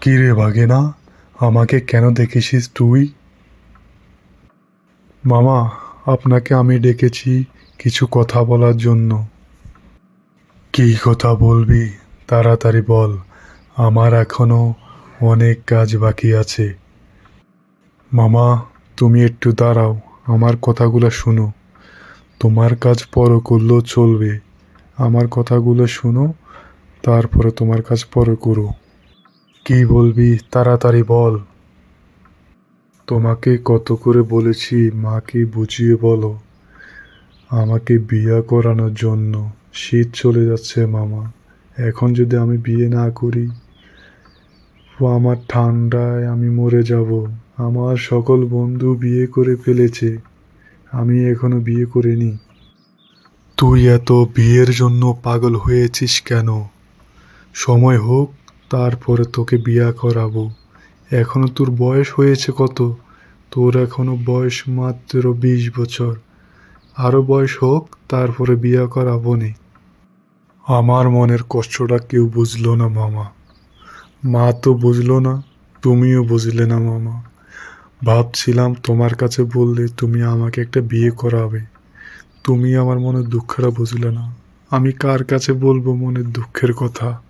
কি রে বাঘেনা আমাকে কেন দেখেছিস তুই? মামা, আপনাকে আমি ডেকেছি কিছু কথা বলার জন্য। কী কথা বলবি? তাড়াতাড়ি বল, আমার এখনও অনেক কাজ বাকি আছে। মামা, তুমি একটু দাঁড়াও, আমার কথাগুলো শুনো। তোমার কাজ পর করলেও চলবে। আমার কথাগুলো শুনো, তারপরে তোমার কাজ পরে করো কি বলবি? তাড়াতাড়ি বল। তোমাকে কত করে বলেছি, মাকে বুঝিয়ে বলো। আমাকে বিয়ে করানোর জন্য। শীত চলে যাচ্ছে, মামা। এখন যদি আমি বিয়ে না করি, ও আমার ঠান্ডায় আমি মরে যাব। আমার সকল বন্ধু বিয়ে করে ফেলেছে। আমি এখনও বিয়ে করিনি। তুই এত বিয়ের জন্য পাগল হয়েছিস কেন? সময় হোক তারপরে তোকে বিয়া করাবো। এখনও তোর বয়স হয়েছে কত? তোর এখনও বয়স মাত্র বিশ বছর। আরও বয়স হোক, তারপরে বিয়া করাবো নে। আমার মনের কষ্টটা কেউ বুঝলো না, মামা। মা তো বুঝলো না, তুমিও বুঝলে না, মামা। ভাবছিলাম তোমার কাছে বললে তুমি আমাকে একটা বিয়ে করাবে। তুমি আমার মনের দুঃখটা বুঝলে না। আমি কার কাছে বলব মনের দুঃখের কথা?